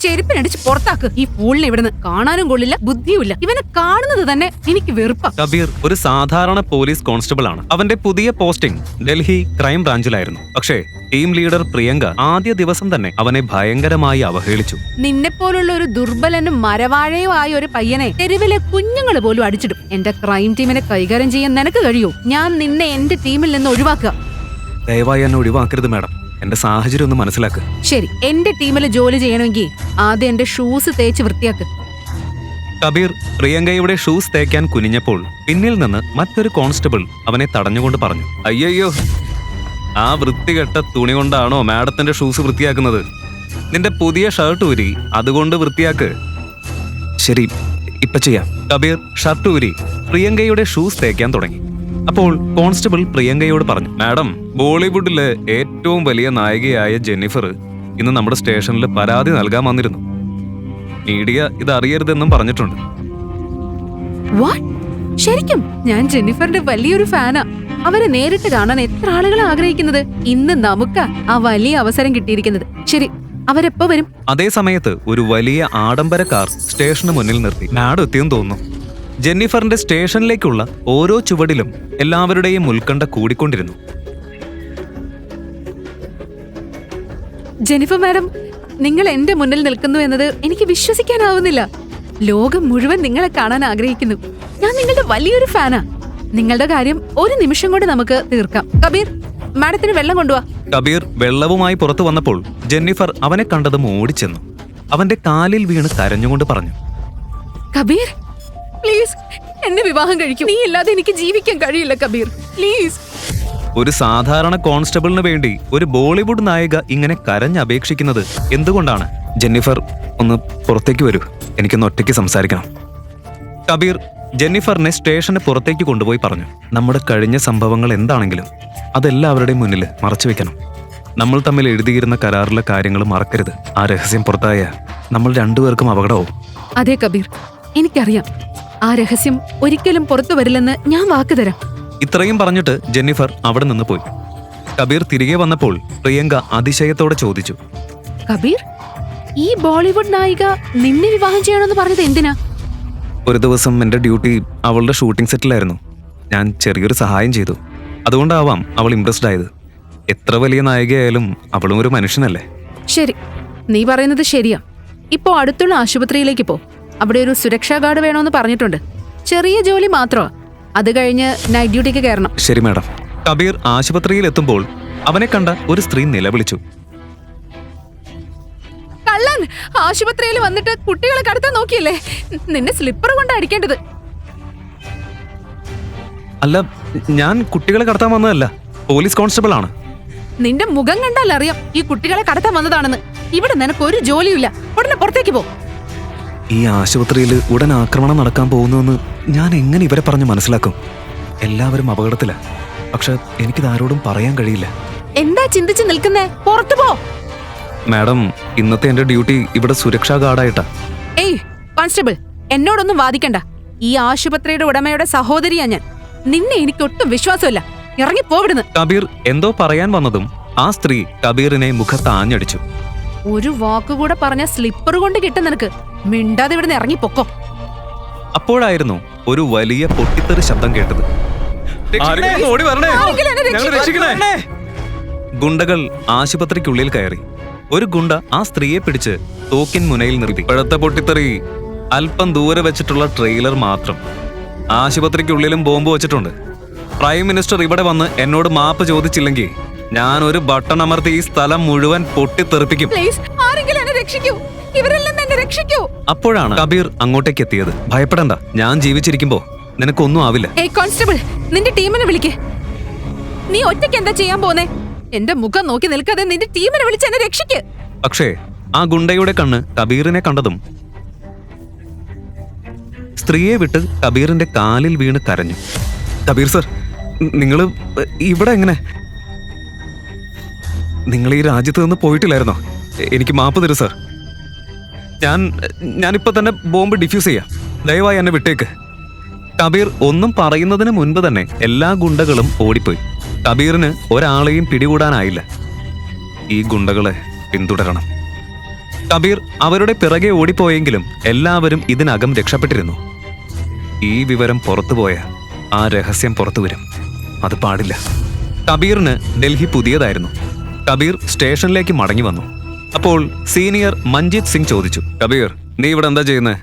ചെരുപ്പിനടിച്ച് പുറത്താക്ക്. ഈ ഫൂളിനെ ഇവിടുന്ന് കാണാനും കൊള്ളില്ല ബുദ്ധിയുമില്ല ഇവനെ കാണുന്നത് തന്നെ എനിക്ക് വെറുപ്പാ. കബീർ ഒരു സാധാരണ പോലീസ് കോൺസ്റ്റബിൾ ആണ്. അവന്റെ പുതിയ പോസ്റ്റിംഗ് ഡൽഹി ക്രൈം ബ്രാഞ്ചിലായിരുന്നു. പക്ഷേ ടീം ലീഡർ പ്രിയങ്ക ആദ്യ ദിവസം തന്നെ അവനെ ഭയങ്കരമായി അവഹേളിച്ചു. നിന്നെ പോലുള്ള ഒരു ദുർബലനും മരവാഴയും ആയ ഒരു പയ്യനെ തെരുവിലെ കുഞ്ഞുങ്ങൾ പോലും അടിച്ചിടും. എന്റെ ക്രൈം ടീമിനെ കൈകാര്യം ചെയ്യാൻ നിനക്ക് കഴിയൂ? ഞാൻ നിന്നെ എന്റെ ടീമിൽ നിന്ന് ഒഴിവാക്കുക. ദയവായി എന്നെ ഒഴിവാക്കരുത് മാഡം. എന്റെ സാഹചര്യം ഒന്ന് മനസ്സിലാക്ക്. ശരി എന്റെ ടീമിൽ ജോലി ചെയ്യണമെങ്കിൽ ആദ്യം എന്റെ ഷൂസ് തേച്ച് വൃത്തിയാക്ക്. കബീർ പ്രിയങ്കയുടെ ഷൂസ് തേക്കാൻ കുനിഞ്ഞപ്പോൾ പിന്നിൽ നിന്ന് മറ്റൊരു കോൺസ്റ്റബിൾ അവനെ തടഞ്ഞുകൊണ്ട് പറഞ്ഞു അയ്യയ്യോ ആ വൃത്തികെട്ട തുണി കൊണ്ടാണോ മാഡത്തിന്റെ ഷൂസ് വൃത്തിയാക്കുന്നത്? നിന്റെ പുതിയ ഷർട്ട് ഊരി അതുകൊണ്ട് വൃത്തിയാക്ക്. ശരി ഇപ്പൊ ചെയ്യാം. കബീർ ഷർട്ട് ഊരി പ്രിയങ്കയുടെ ഷൂസ് തേക്കാൻ തുടങ്ങി. അപ്പോൾ കോൺസ്റ്റബിൾ പ്രിയങ്കയോട് പറഞ്ഞു മാഡം ബോളിവുഡിലെ ഏറ്റവും വലിയ നായികയായ ജെന്നിഫർ ഇന്ന് നമ്മുടെ സ്റ്റേഷനിൽ പരാതി നൽകാൻ വന്നിരുന്നു. മീഡിയ ഇത് അറിയരുതെന്നും പറഞ്ഞിട്ടുണ്ട്. ശരിക്കും ഞാൻ ജെന്നിഫറിന്റെ വലിയൊരു ഫാനാ. അവരെ നേരിട്ട് കാണാൻ എത്ര ആളുകൾ ആഗ്രഹിക്കുന്നത്? ഇന്ന് നമുക്ക് ആ വലിയ അവസരം കിട്ടിയിരിക്കുന്നത്. ശരി അവരെപ്പോ വരും? അതേ സമയത്ത് ഒരു വലിയ ആഡംബര കാർ സ്റ്റേഷന് മുന്നിൽ നിർത്തി. മാഡം എത്തിയെന്ന് തോന്നുന്നു. ജെന്നിഫറിന്റെ സ്റ്റേഷനിലേക്കുള്ള ഓരോ ചുവടിലും എല്ലാവരുടെയും ഉത്കണ്ഠ കൂടിക്കൊണ്ടിരുന്നു. ജെന്നിഫർ മാഡം നിങ്ങൾ എന്റെ മുന്നിൽ നിൽക്കുന്നു എന്നത് എനിക്ക് വിശ്വസിക്കാനാവുന്നില്ല. ലോകം മുഴുവൻ നിങ്ങളെ കാണാൻ ആഗ്രഹിക്കുന്നു. ഞാൻ നിങ്ങളുടെ വലിയൊരു ഫാനാ. നിങ്ങളുടെ കാര്യം ഒരു നിമിഷം കൊണ്ട് നമുക്ക് തീർക്കാം. കബീർ മാഡത്തിന് വെള്ളം കൊണ്ടുവാ. കബീർ വെള്ളവുമായി പുറത്തു വന്നപ്പോൾ ജെന്നിഫർ അവനെ കണ്ടതും ഓടിച്ചെന്നു. അവന്റെ കാലിൽ വീണ് കരഞ്ഞുകൊണ്ട് പറഞ്ഞു. കബീർ പ്ലീസ് എന്നെ വിവാഹം കഴിക്കും. നീ ഇല്ലാതെ എനിക്ക് ജീവിക്കാൻ കഴിയില്ല കബീർ. പ്ലീസ് ഒരു സാധാരണ കോൺസ്റ്റബിളിന് വേണ്ടി ഒരു ബോളിവുഡ് നായിക ഇങ്ങനെ കരഞ്ഞപേക്ഷിക്കുന്നത് എന്തുകൊണ്ടാണ്? ജെന്നിഫർ ഒന്ന് പുറത്തേക്ക് വരൂ. എനിക്കൊന്ന് ഒറ്റയ്ക്ക് സംസാരിക്കണം. കബീർ ജെന്നിഫറിനെ സ്റ്റേഷന് പുറത്തേക്ക് കൊണ്ടുപോയി പറഞ്ഞു. നമ്മുടെ കഴിഞ്ഞ സംഭവങ്ങൾ എന്താണെങ്കിലും അതെല്ലാവരുടെയും മുന്നിൽ മറച്ചു വെക്കണം. നമ്മൾ തമ്മിൽ എഴുതിയിരുന്ന കരാറിലെ കാര്യങ്ങൾ മറക്കരുത്. ആ രഹസ്യം പുറത്തായ നമ്മൾ രണ്ടുപേർക്കും അപകടവും അതെ കബീർ. എനിക്കറിയാം. ആ രഹസ്യം ഒരിക്കലും പുറത്തു വരില്ലെന്ന് ഞാൻ വാക്കുതരാം ഇത്രയും പറഞ്ഞിട്ട് ജെന്നിഫർ അവിടെ നിന്ന് പോയി. കബീർ തിരികെ വന്നപ്പോൾ പ്രിയങ്ക അതിശയത്തോടെ ചോദിച്ചു. കബീർ ഈ ബോളിവുഡ് നായിക നിന്നെ വിവാഹം ചെയ്യണമെന്ന് പറഞ്ഞത് എന്തിനാ? ഒരു ദിവസം എന്റെ ഡ്യൂട്ടി അവളുടെ ഷൂട്ടിംഗ് സെറ്റിലായിരുന്നു. ഞാൻ ചെറിയൊരു സഹായം ചെയ്തു. അതുകൊണ്ടാവാം അവൾ ഇംപ്രസ്ഡ് ആയത്. എത്ര വലിയ നായികയായാലും അവളും ഒരു മനുഷ്യനല്ലേ? ശരി നീ പറയുന്നത് ശരിയാ. ഇപ്പോ അടുത്തുള്ള ആശുപത്രിയിലേക്ക് പോ. അവിടെ ഒരു സുരക്ഷാ ഗാർഡ് വേണമെന്ന് പറഞ്ഞിട്ടുണ്ട്. ചെറിയ ജോലി മാത്രമാ. അത് കഴിഞ്ഞ് നൈറ്റ് ഡ്യൂട്ടിക്ക് കയറണം. ശരി മാഡം. കബീർ ആശുപത്രിയിൽ എത്തുമ്പോൾ അവനെ കണ്ട ഒരു സ്ത്രീ നിലവിളിച്ചു. കള്ളൻ! ആശുപത്രിയിൽ വന്നിട്ട് കുട്ടികളെ കടത്താൻ നോക്കിയല്ലേ? നിന്നെ സ്ലിപ്പർ കൊണ്ട് അടിക്കേണ്ടത് അല്ല ഞാൻ കുട്ടികളെ കടത്താൻ വന്നതല്ല. പോലീസ് കോൺസ്റ്റബിൾ ആണ്. നിന്റെ മുഖം കണ്ടാൽ അറിയാം ഈ കുട്ടികളെ കടത്താൻ വന്നതാണെന്ന്. ഇവിടെ നിനക്ക് ഒരു ജോലിയില്ല ഉടനെ പുറത്തേക്ക് പോ. ഈ ആശുപത്രിയിൽ ഉടൻ ആക്രമണം നടക്കാൻ പോകുന്നുവെന്ന് ഞാൻ എങ്ങനെ ഇവരെ പറഞ്ഞ് മനസ്സിലാക്കും? എല്ലാവരും അപകടത്തിലാ. പക്ഷെ എനിക്കിത് ആരോടും പറയാൻ കഴിയില്ല. എന്താ ചിന്തിച്ച് നിൽക്കുന്നേ? പുറത്തു പോ. മാഡം ഇന്നത്തെ എന്റെ ഡ്യൂട്ടി ഇവിടെ സുരക്ഷാ ഗാർഡായിട്ടാ. ഏയ് കോൺസ്റ്റബിൾ എന്നോടൊന്നും വാദിക്കണ്ട. ഈ ആശുപത്രിയുടെ ഉടമയുടെ സഹോദരിയാ ഞാൻ. നിന്നെ എനിക്ക് ഒട്ടും വിശ്വാസമില്ല. ഇറങ്ങി പോവിടുന്ന് കബീർ എന്തോ പറയാൻ വന്നതും ആ സ്ത്രീ കബീറിനെ മുഖത്ത് ആഞ്ഞടിച്ചു ഒരു വാക്കുകൂടെ പറഞ്ഞ സ്ലിപ്പർ കൊണ്ട് കിട്ടും നിനക്ക്. മിണ്ടാതെ ഇവിടുന്ന് ഇറങ്ങി ഇറങ്ങിപ്പോക്കോ അപ്പോഴായിരുന്നു ഒരു വലിയ പൊട്ടിത്തെറി ശബ്ദം കേട്ടത്. ഗുണ്ടകൾ ആശുപത്രിക്കുള്ളിൽ കയറി. ഒരു ഗുണ്ട ആ സ്ത്രീയെ പിടിച്ച് തോക്കിൻ മുനയിൽ നിർത്തി. ഇപ്പോഴത്തെ പൊട്ടിത്തെറി അല്പം ദൂരെ വെച്ചിട്ടുള്ള ട്രെയിലർ മാത്രം. ആശുപത്രിക്കുള്ളിലും ബോംബ് വെച്ചിട്ടുണ്ട്. പ്രൈം മിനിസ്റ്റർ ഇവിടെ വന്ന് എന്നോട് മാപ്പ് ചോദിച്ചില്ലെങ്കിൽ ഞാൻ ഒരു ബട്ടൺ അമർത്തി ഈ സ്ഥലം മുഴുവൻ പൊട്ടിത്തെറിപ്പിക്കും. പ്ലീസ് ആരെങ്കിലും എന്നെ രക്ഷിക്കൂ. ഇവരെല്ലാം എന്നെ രക്ഷിക്കൂ. അപ്പോഴാണ് കബീർ അങ്ങോട്ടേക്ക് എത്തിയത് ഭയപ്പെടണ്ട ഞാൻ ജീവിച്ചിരിക്കുമ്പോ നിനക്കൊന്നും ആവില്ല. ഏയ് കോൺസ്റ്റബിൾ നിന്റെ ടീമിനെ വിളിക്ക്. നീ ഒറ്റയ്ക്ക് എന്താ ചെയ്യാൻ പോന്നെ? എന്റെ മുഖം നോക്കി നിൽക്കാതെ നിന്റെ ടീമിനെ വിളിച്ച് എന്നെ രക്ഷിക്ക്. പക്ഷേ ആ ഗുണ്ടയുടെ കണ്ണ് കബീറിനെ കണ്ടതും സ്ത്രീയെ വിട്ട് കബീറിന്റെ കാലിൽ വീണ് കരഞ്ഞു. കബീർ സർ നിങ്ങൾ ഇവിടെ എങ്ങനെ? നിങ്ങൾ ഈ രാജ്യത്ത് നിന്ന് പോയിട്ടില്ലായിരുന്നോ? എനിക്ക് മാപ്പ് തരൂ സർ. ഞാൻ ഞാനിപ്പോ തന്നെ ബോംബ് ഡിഫ്യൂസ് ചെയ്യാം. ദയവായി എന്നെ വിട്ടേക്ക്. കബീർ ഒന്നും പറയുന്നതിന് മുൻപ് തന്നെ എല്ലാ ഗുണ്ടകളും ഓടിപ്പോയി. കബീറിന് ഒരാളെയും പിടികൂടാനായില്ല. ഈ ഗുണ്ടകളെ പിന്തുടരണം. കബീർ അവരുടെ പിറകെ ഓടിപ്പോയെങ്കിലും എല്ലാവരും ഇതിനകം രക്ഷപ്പെട്ടിരുന്നു. ഈ വിവരം പുറത്തുപോയ ആ രഹസ്യം പുറത്തു വരും. അത് പാടില്ല. കബീറിന് ഡൽഹി പുതിയതായിരുന്നു. കബീർ സ്റ്റേഷനിലേക്ക് മടങ്ങി വന്നു. അപ്പോൾ സീനിയർ മഞ്ജിത് സിംഗ് ചോദിച്ചു കബീർ നീ ഇവിടെ എന്താ ചെയ്യുന്നത്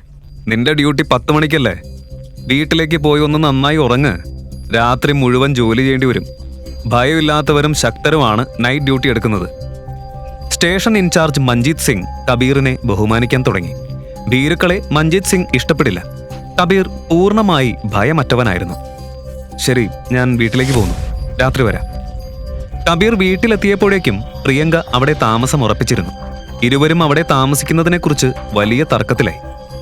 നിന്റെ ഡ്യൂട്ടി പത്ത് മണിക്കല്ലേ? വീട്ടിലേക്ക് പോയി ഒന്ന് നന്നായി ഉറങ്ങ്. രാത്രി മുഴുവൻ ജോലി ചെയ്യേണ്ടി വരും. ഭയമില്ലാത്തവരും ശക്തരുമാണ് നൈറ്റ് ഡ്യൂട്ടി എടുക്കുന്നത്. Station in charge Manjit Singh കബീറിനെ ബഹുമാനിക്കാൻ തുടങ്ങി. ഭീരുക്കളെ മഞ്ജിത് സിംഗ് ഇഷ്ടപ്പെടില്ല. കബീർ പൂർണമായി ഭയമറ്റവനായിരുന്നു. ശരി ഞാൻ വീട്ടിലേക്ക് പോകുന്നു. രാത്രി വരാം. കബീർ വീട്ടിലെത്തിയപ്പോഴേക്കും പ്രിയങ്ക അവിടെ താമസം ഉറപ്പിച്ചിരുന്നു. ഇരുവരും അവിടെ താമസിക്കുന്നതിനെക്കുറിച്ച് വലിയ തർക്കത്തിലായി.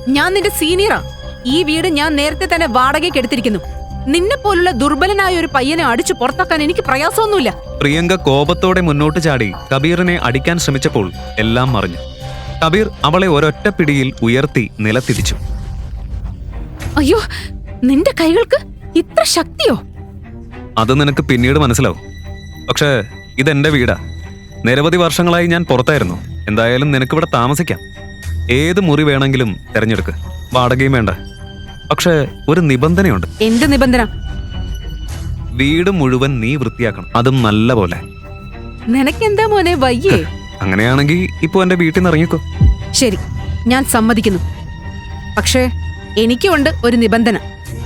ഞാൻ നിന്റെ സീനിയറാ. ഈ വീട് ഞാൻ നേരത്തെ തന്നെ വാടകയ്ക്ക് എടുത്തിരിക്കുന്നു. നിന്നെ പോലുള്ള ദുർബലനായ ഒരു പയ്യനെ അടിച്ചു പുറത്താക്കാൻ എനിക്ക് പ്രയാസമൊന്നുമില്ല. പ്രിയങ്ക കോപത്തോടെ മുന്നോട്ട് ചാടി കബീറിനെ അടിക്കാൻ ശ്രമിച്ചപ്പോൾ എല്ലാം മറിഞ്ഞു. കബീർ അവളെ ഒരൊറ്റ പിടിയിൽ ഉയർത്തി നിലത്തിരിച്ചു. അയ്യോ നിന്റെ കൈകൾക്ക് ഇത്ര ശക്തിയോ? അത് നിനക്ക് പിന്നീട് മനസ്സിലാവും. പക്ഷേ ഇതെന്റെ വീടാ. നിരവധി വർഷങ്ങളായി ഞാൻ പുറത്തായിരുന്നു. എന്തായാലും നിനക്കിവിടെ താമസിക്കാം. ഏത് മുറി വേണമെങ്കിലും തിരഞ്ഞെടുക്ക്. വാടകയും വേണ്ട. പക്ഷേ ഒരു നിബന്ധനയുണ്ട്. എന്ത് നിബന്ധന? വീട് മുഴുവൻ നീ വൃത്തിയാക്കണം. അതും നല്ല പോലെ. നിനക്കെന്താ മോനെ വയ്യേ? അങ്ങനെയാണെങ്കിൽ ഇപ്പൊ എന്റെ വീട്ടിൽ നിന്ന് ഇറങ്ങിക്കോ. ശരി ഞാൻ സമ്മതിക്കുന്നു. പക്ഷേ എനിക്കുണ്ട് ഒരു നിബന്ധന.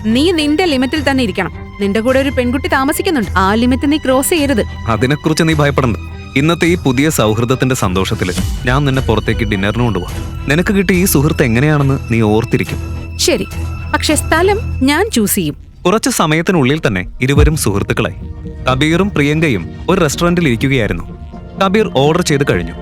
നീ നിന്റെ ലിമിറ്റിൽ തന്നെ ഇരിക്കണം. നിന്റെ കൂടെ ഒരു പെൺകുട്ടി താമസിക്കുന്നുണ്ട്. ആ ലിമിറ്റ് നീ ക്രോസ് ചെയ്യരുത്. അതിനെക്കുറിച്ച് നീ ഭയപ്പെടുന്നു ഇന്നത്തെ ഈ പുതിയ സൗഹൃദത്തിന്റെ സന്തോഷത്തിൽ ഞാൻ നിന്നെ പുറത്തേക്ക് ഡിന്നറിന് കൊണ്ടുപോകാം നിനക്ക് കിട്ടിയ ഈ സുഹൃത്ത് എങ്ങനെയാണെന്ന് നീ ഓർത്തിരിക്കും. ശരി. പക്ഷെ സ്ഥലം ഞാൻ ചൂസ് ചെയ്യും. കുറച്ച് സമയത്തിനുള്ളിൽ തന്നെ ഇരുവരും സുഹൃത്തുക്കളായി. കബീറും പ്രിയങ്കയും ഒരു റെസ്റ്റോറന്റിൽ ഇരിക്കുകയായിരുന്നു. കബീർ ഓർഡർ ചെയ്ത് കഴിഞ്ഞു.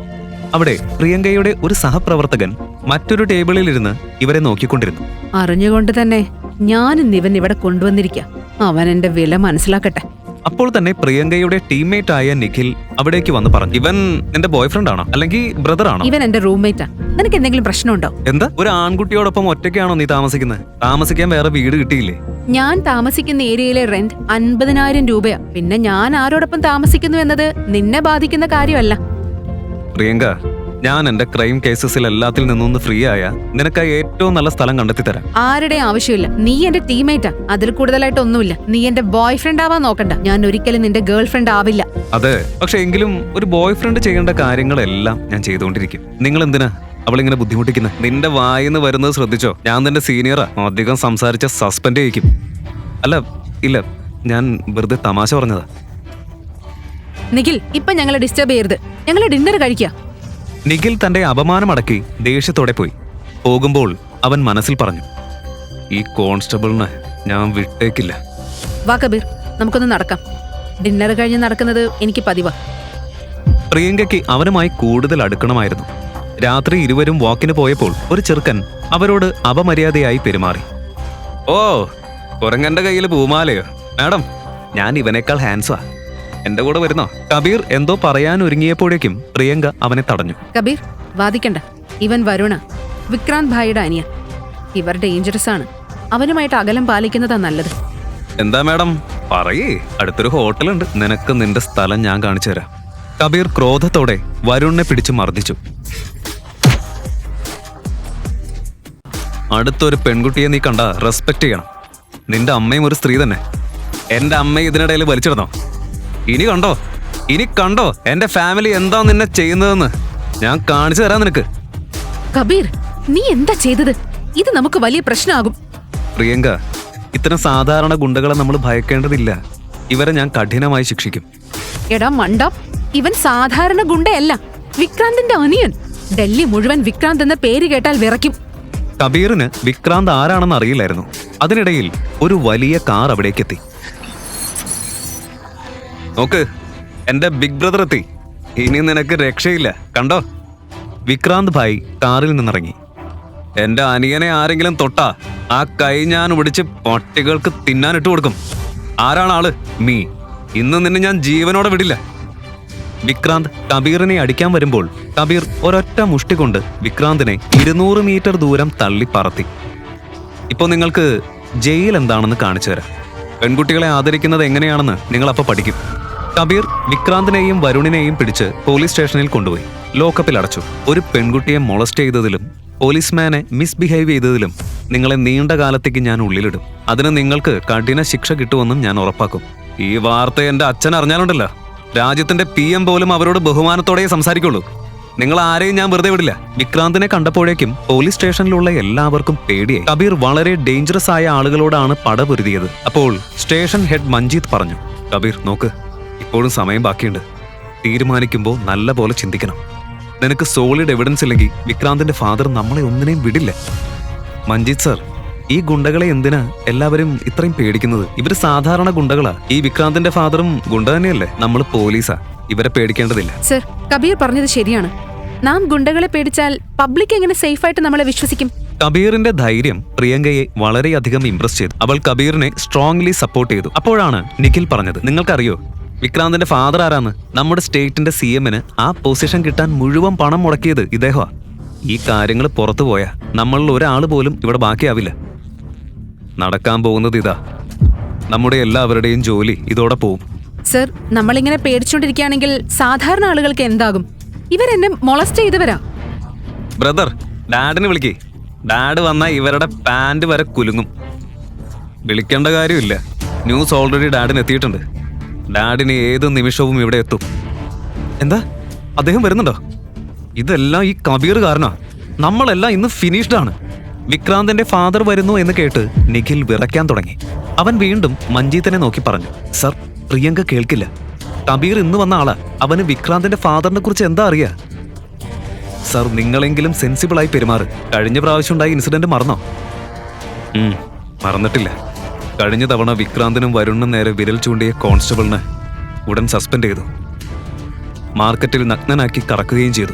അവിടെ പ്രിയങ്കയുടെ ഒരു സഹപ്രവർത്തകൻ മറ്റൊരു ടേബിളിൽ ഇരുന്ന് ഇവരെ നോക്കിക്കൊണ്ടിരുന്നു. അറിഞ്ഞുകൊണ്ട് തന്നെ ഞാനും ഇവൻ ഇവിടെ കൊണ്ടുവന്നിരിക്കാം. അവൻ എന്റെ വില മനസ്സിലാക്കട്ടെ. അപ്പോൾ തന്നെ പ്രിയങ്കയുടെ ടീംമേറ്റ് ആയ നിഖിൽ അവിടേക്ക് വന്ന് പറഞ്ഞു. ഇവൻ എന്റെ ബോയ്ഫ്രണ്ട് ആണോ അല്ലെങ്കിൽ ബ്രദർ ആണോ? ഇവൻ എന്റെ റൂംമേറ്റാ നിനക്ക് എന്തെങ്കിലും പ്രശ്നമുണ്ടോ എന്താ? ഒരു ആൺകുട്ടിയോടൊപ്പം ഒറ്റയ്ക്കാണോ നീ താമസിക്കുന്നത്? താമസിക്കാൻ വേറെ വീട് കിട്ടിയില്ലേ? ഞാൻ താമസിക്കുന്ന ഏരിയയിലെ റെന്റ് അൻപതിനായിരം രൂപയാ. പിന്നെ ഞാൻ ആരോടൊപ്പം താമസിക്കുന്നു എന്നത് നിന്നെ ബാധിക്കുന്ന കാര്യമല്ല. പ്രിയങ്ക ഞാൻ എന്റെ ക്രൈം കേസസിൽ എല്ലാത്തിൽ നിന്നൊന്ന് ഫ്രീ ആയ നിനക്ക് ഏറ്റവും നല്ല സ്ഥലം കണ്ടെത്തി തരാം. ആരുടെ ആവശ്യമില്ല. നീ എന്റെ ടീമേറ്റാ അതിൽ കൂടുതലായിട്ട് ഒന്നുമില്ല. നീ എന്റെ ബോയ് ഫ്രണ്ട് ആവാൻ നോക്കണ്ട. ഞാൻ ഒരിക്കലും നിന്റെ ഗേൾ ഫ്രണ്ട് ആവില്ല. അതെ. പക്ഷെ എങ്കിലും ഒരു ബോയ് ഫ്രണ്ട് ചെയ്യേണ്ട കാര്യങ്ങളെല്ലാം ഞാൻ ചെയ്തുകൊണ്ടിരിക്കും. നിങ്ങൾ എന്തിനാ അവളിങ്ങനെ ബുദ്ധിമുട്ടിക്കുന്നത് നിന്റെ വായിന്ന് വരുന്നത് ശ്രദ്ധിച്ചോ? ഞാൻ നിന്റെ സീനിയറാ അധികം സംസാരിച്ച സസ്പെൻഡ് ചെയ്യിക്കും. അല്ല ഇല്ല. ഞാൻ വെറുതെ തമാശ പറഞ്ഞതാ. നിഖിൽ ഇപ്പൊ ഞങ്ങളെ ഡിസ്റ്റർബ് ചെയ്യരുത്. ഞങ്ങളെ ഡിന്നർ കഴിക്കുക നിഖിൽ തന്റെ അപമാനമടക്കി ദേഷ്യത്തോടെ പോയി. പോകുമ്പോൾ അവൻ മനസ്സിൽ പറഞ്ഞു ഈ കോൺസ്റ്റബിളിനെ ഞാൻ വിട്ടേക്കില്ല. വാ കബീർ നമുക്കൊന്ന് നടക്കാം. ഡിന്നർ കഴിഞ്ഞ് നടക്കുന്നത് എനിക്ക് പതിവാ. പ്രിയങ്കയ്ക്ക് അവനുമായി കൂടുതൽ അടുക്കണമായിരുന്നു. രാത്രി ഇരുവരും വാക്കിന് പോയപ്പോൾ ഒരു ചെറുക്കൻ അവരോട് അപമര്യാദയായി പെരുമാറി. ഓ കുരങ്ങന്റെ കയ്യിൽ പൂമാലയോ? മാഡം ഞാൻ ഇവനേക്കാൾ ഹാൻസാ എന്റെ കൂടെ വരുന്നോ? കബീർ എന്തോ പറയാൻ ഒരുങ്ങിയപ്പോഴേക്കും പ്രിയങ്ക അവനെ തടഞ്ഞു. കബീർ വാദിക്കണ്ട. ഇവൻ വരുണ വിക്രാന്ത് ഭായിയുടെ അനിയ. ഇവർ ഡേഞ്ചറസ് ആണ്. അവനുമായിട്ട് അകലം പാലിക്കുന്നതാ നല്ലത്. എന്താ മാഡം? പറയേ. അടുത്തൊരു ഹോട്ടലുണ്ട്. നിനക്ക് നിന്റെ സ്ഥലം ഞാൻ കാണിച്ചു തരാം. കബീർ ക്രോധത്തോടെ വരുണിനെ പിടിച്ചു മർദ്ദിച്ചു. അടുത്തൊരു പെൺകുട്ടിയെ നീ കണ്ട റെസ്പെക്ട് ചെയ്യണം. നിന്റെ അമ്മയും ഒരു സ്ത്രീ തന്നെ. എന്റെ അമ്മ ഇതിനിടയിൽ വലിച്ചിടുന്നോ ഇനി കണ്ടോ? ഇനി കണ്ടോ? എന്റെ ഫാമിലി എന്താ നിന്നെ ചെയ്യുന്നതെന്ന്? ഞാൻ കാണിച്ചു തരാം നിനക്ക്. കബീർ നീ എന്താ ചെയ്തത്? ഇത് നമുക്ക് വലിയ പ്രശ്നമാകും. പ്രിയങ്ക ഇത്തരം സാധാരണ ഗുണ്ടകളെ നമ്മൾ ഭയക്കേണ്ടതില്ല. ഇവരെ ഞാൻ കഠിനമായി ശിക്ഷിക്കും. എടാ മണ്ട ഇവൻ സാധാരണ ഗുണ്ടയല്ല. വിക്രാന്തിന്റെ അനിയൻ. ഡൽഹി മുഴുവൻ വിക്രാന്ത് എന്ന പേര് കേട്ടാൽ വിറയ്ക്കും. കബീറിന് വിക്രാന്ത് ആരാണെന്ന് അറിയില്ലായിരുന്നു. അതിനിടയിൽ ഒരു വലിയ കാർ അവിടേക്കെത്തി. നോക്ക് എന്റെ ബിഗ് ബ്രദർ എത്തി. ഇനി നിനക്ക് രക്ഷയില്ല. കണ്ടോ? വിക്രാന്ത് ഭായ് കാറിൽ നിന്നിറങ്ങി. എന്റെ അനിയനെ ആരെങ്കിലും തൊട്ടാ ആ കൈ ഞാൻ ഒടിച്ച് പട്ടികൾക്ക് തിന്നാനിട്ട് കൊടുക്കും. ആരാണ് ആൾ? നീ. ഇന്ന് നിന്നെ ഞാൻ ജീവനോടെ വിടില്ല. വിക്രാന്ത് കബീറിനെ അടിക്കാൻ വരുമ്പോൾ കബീർ ഒരൊറ്റ മുഷ്ടി കൊണ്ട് വിക്രാന്തിനെ ഇരുന്നൂറ് മീറ്റർ ദൂരം തള്ളി പറത്തി. ഇപ്പോൾ നിങ്ങൾക്ക് ജയിൽ എന്താണെന്ന് കാണിച്ചു തരാം. പെൺകുട്ടികളെ ആദരിക്കുന്നത് എങ്ങനെയാണെന്ന് നിങ്ങളപ്പോൾ പഠിക്കും. കബീർ വിക്രാന്തിനെയും വരുണിനെയും പിടിച്ച് പോലീസ് സ്റ്റേഷനിൽ കൊണ്ടുപോയി. ലോക്കപ്പിൽ അടച്ചു. ഒരു പെൺകുട്ടിയെ മൊളസ്റ്റ് ചെയ്തതിലും പോലീസ്മാനെ മിസ്ബിഹേവ് ചെയ്തതിലും നിങ്ങളെ നീണ്ട കാലത്തേക്ക് ഞാൻ ഉള്ളിലിടും. അതിന് നിങ്ങൾക്ക് കഠിന ശിക്ഷ കിട്ടുമെന്നും ഞാൻ ഉറപ്പാക്കും. ഈ വാർത്ത എന്റെ അച്ഛൻ അറിഞ്ഞാലുണ്ടല്ലോ. രാജ്യത്തിന്റെ പി എം പോലും അവരോട് ബഹുമാനത്തോടെ സംസാരിക്കുള്ളൂ. നിങ്ങൾ ആരെയും ഞാൻ വെറുതെ വിടില്ല. വിക്രാന്തിനെ കണ്ടപ്പോഴേക്കും പോലീസ് സ്റ്റേഷനിലുള്ള എല്ലാവർക്കും പേടിയായി. കബീർ വളരെ ഡേഞ്ചറസ് ആയ ആളുകളോടാണ് പടപൊരുതിയത്. അപ്പോൾ സ്റ്റേഷൻ ഹെഡ് മഞ്ജീത് പറഞ്ഞു കബീർ നോക്ക് ഇപ്പോഴും സമയം ബാക്കിയുണ്ട്. തീരുമാനിക്കുമ്പോൾ നല്ല പോലെ ചിന്തിക്കണം. നിനക്ക് സോളിഡ് എവിഡൻസ് ഇല്ലെങ്കിൽ വിക്രാന്തിന്റെ ഫാദർ നമ്മളെ ഒന്നിനെയും വിടില്ല. മഞ്ജിത് സർ ഈ ഗുണ്ടകളെ എന്തിനാ എല്ലാവരും ഇത്രയും പേടിക്കുന്നത്? ഇവർ സാധാരണ ഗുണ്ടകളാ. ഈ വിക്രാന്തിന്റെ ഫാദറും ഗുണ്ട തന്നെയല്ലേ? നമ്മൾ പോലീസാ ഇവരെ പേടിക്കേണ്ടതില്ല. സർ കബീർ പറഞ്ഞത് ശരിയാണ്. നാം ഗുണ്ടകളെ പേടിച്ചാൽ പബ്ലിക് എങ്ങനെ സേഫ് ആയിട്ട് നമ്മളെ വിശ്വസിക്കും? കബീറിന്റെ ധൈര്യം പ്രിയങ്കയെ വളരെയധികം ഇംപ്രസ് ചെയ്തു. അവൾ കബീറിനെ സ്ട്രോങ്ലി സപ്പോർട്ട് ചെയ്തു. അപ്പോഴാണ് നിഖിൽ പറഞ്ഞത്. നിങ്ങൾക്കറിയോ? വിക്രാന്തിന്റെ ഫാദർ ആരാന്ന്? നമ്മുടെ സ്റ്റേറ്റിന്റെ സി എമ്മിന് ആ പൊസിഷൻ കിട്ടാൻ മുഴുവൻ പണം മുടക്കിയത് ഇദ്ദേഹമാ ഈ കാര്യങ്ങൾ പുറത്തു പോയാൽ നമ്മളിൽ ഒരാൾ പോലും ഇവിടെ ബാക്കിയാവില്ല. നടക്കാൻ പോകുന്നത് ഇതാ. നമ്മുടെ എല്ലാവരുടെയും ജോലി ഇതോടെ പോവും. സർ നമ്മളിങ്ങനെ പേടിച്ചോണ്ടിരിക്കുകയാണെങ്കിൽ സാധാരണ ആളുകൾക്ക് എന്താകും? ഇവരെന്നെ മൊളസ്റ്റ് ചെയ്തവരാ. ബ്രദർ ഡാഡിനെ വിളിക്കേ. ഡാഡ് വന്നാൽ ഇവരുടെ പാന്റ് വരെ കുലുങ്ങും. വിളിക്കേണ്ട കാര്യമില്ല. ന്യൂസ് ഓൾറെഡി ഡാഡിന് എത്തിയിട്ടുണ്ട്. ഡാഡിന് ഏത് നിമിഷവും ഇവിടെ എത്തും. എന്താ? അദ്ദേഹം വരുന്നുണ്ടോ? ഇതെല്ലാം ഈ കബീർ കാരണ. നമ്മളെല്ലാം ഇന്ന് ഫിനിഷ്ഡ് ആണ്. വിക്രാന്തിന്റെ ഫാദർ വരുന്നു എന്ന് കേട്ട് നിഖിൽ വിറയ്ക്കാൻ തുടങ്ങി. അവൻ വീണ്ടും മഞ്ജീത്തിനെ നോക്കി പറഞ്ഞു സർ പ്രിയങ്ക കേൾക്കില്ല. കബീർ ഇന്ന് വന്ന ആളാ. അവന് വിക്രാന്തിന്റെ ഫാദറിനെ കുറിച്ച് എന്താ അറിയാ? സർ നിങ്ങളെങ്കിലും സെൻസിബിൾ ആയി പെരുമാറ്. കഴിഞ്ഞ പ്രാവശ്യം ഉണ്ടായ ഇൻസിഡന്റ് മറന്നോ? മറന്നിട്ടില്ല. കഴിഞ്ഞ തവണ വിക്രാന്തിനും വരുണിനും നേരെ വിരൽ ചൂണ്ടിയ കോൺസ്റ്റബിളിനെ ഉടൻ സസ്പെൻഡ് ചെയ്തു. മാർക്കറ്റിൽ നഗ്നനാക്കി കറക്കുകയും ചെയ്തു.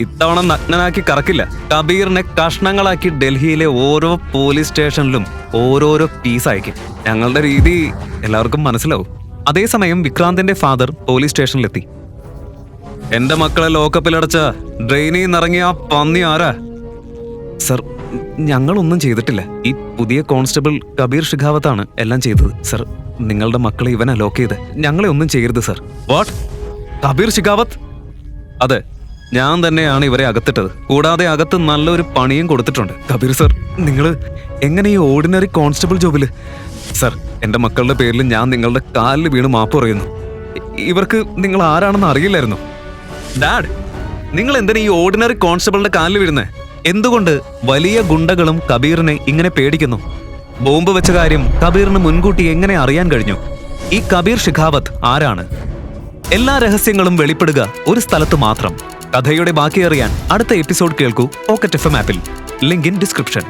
ഇത്തവണ നഗ്നനാക്കി കറക്കില്ല. കബീറിനെ കഷ്ണങ്ങളാക്കി ഡൽഹിയിലെ ഓരോ പോലീസ് സ്റ്റേഷനിലും ഓരോരോ പീസ് അയക്കും. ഞങ്ങളുടെ രീതി എല്ലാവർക്കും മനസ്സിലാവും. അതേസമയം വിക്രാന്തിന്റെ ഫാദർ പോലീസ് സ്റ്റേഷനിലെത്തി. എന്റെ മക്കളെ ലോക്കപ്പിലടച്ച ഡ്രെയിനിൽ നിന്നിറങ്ങിയ ആ പന്നി ആരാ? സർ ഞങ്ങളൊന്നും ചെയ്തിട്ടില്ല. ഈ പുതിയ കോൺസ്റ്റബിൾ കബീർ ഷിഖാവത്താണ് എല്ലാം ചെയ്തത് സർ. നിങ്ങളുടെ മക്കളെ ഇവൻ ലോക്ക് ചെയ്ത്. ഞങ്ങളെ ഒന്നും ചെയ്യരുത് സർ. വാട്ട്? കബീർ ഷിഖാവത്ത്? അതെ ഞാൻ തന്നെയാണ് ഇവരെ അകത്തിട്ടത്. കൂടാതെ അകത്ത് നല്ലൊരു പണിയും കൊടുത്തിട്ടുണ്ട്. കബീർ സർ നിങ്ങൾ എങ്ങനെ ഈ ഓർഡിനറി കോൺസ്റ്റബിൾ ജോബിൽ സർ എന്റെ മക്കളുടെ പേരിൽ ഞാൻ നിങ്ങളുടെ കാലിൽ വീണ് മാപ്പ് പറയുന്നു. ഇവർക്ക് നിങ്ങൾ ആരാണെന്ന് അറിയില്ലായിരുന്നു. ഡാഡ് നിങ്ങൾ എന്തിനാ ഈ ഓർഡിനറി കോൺസ്റ്റബിളിന്റെ കാലിൽ വീഴുന്നേ? എന്തുകൊണ്ട് വലിയ ഗുണ്ടകളും കബീറിനെ ഇങ്ങനെ പേടിക്കുന്നു? ബോംബ് വെച്ച കാര്യം കബീറിന് മുൻകൂട്ടി എങ്ങനെ അറിയാൻ കഴിഞ്ഞു? ഈ കബീർ ഷിഖാവത്ത് ആരാണ്? എല്ലാ രഹസ്യങ്ങളും വെളിപ്പെടുക ഒരു സ്ഥലത്ത് മാത്രം. കഥയുടെ ബാക്കി അറിയാൻ അടുത്ത എപ്പിസോഡ് കേൾക്കൂ പോക്കറ്റ് എഫ് എം ആപ്പിൽ ലിങ്ക് ഇൻ ഡിസ്ക്രിപ്ഷൻ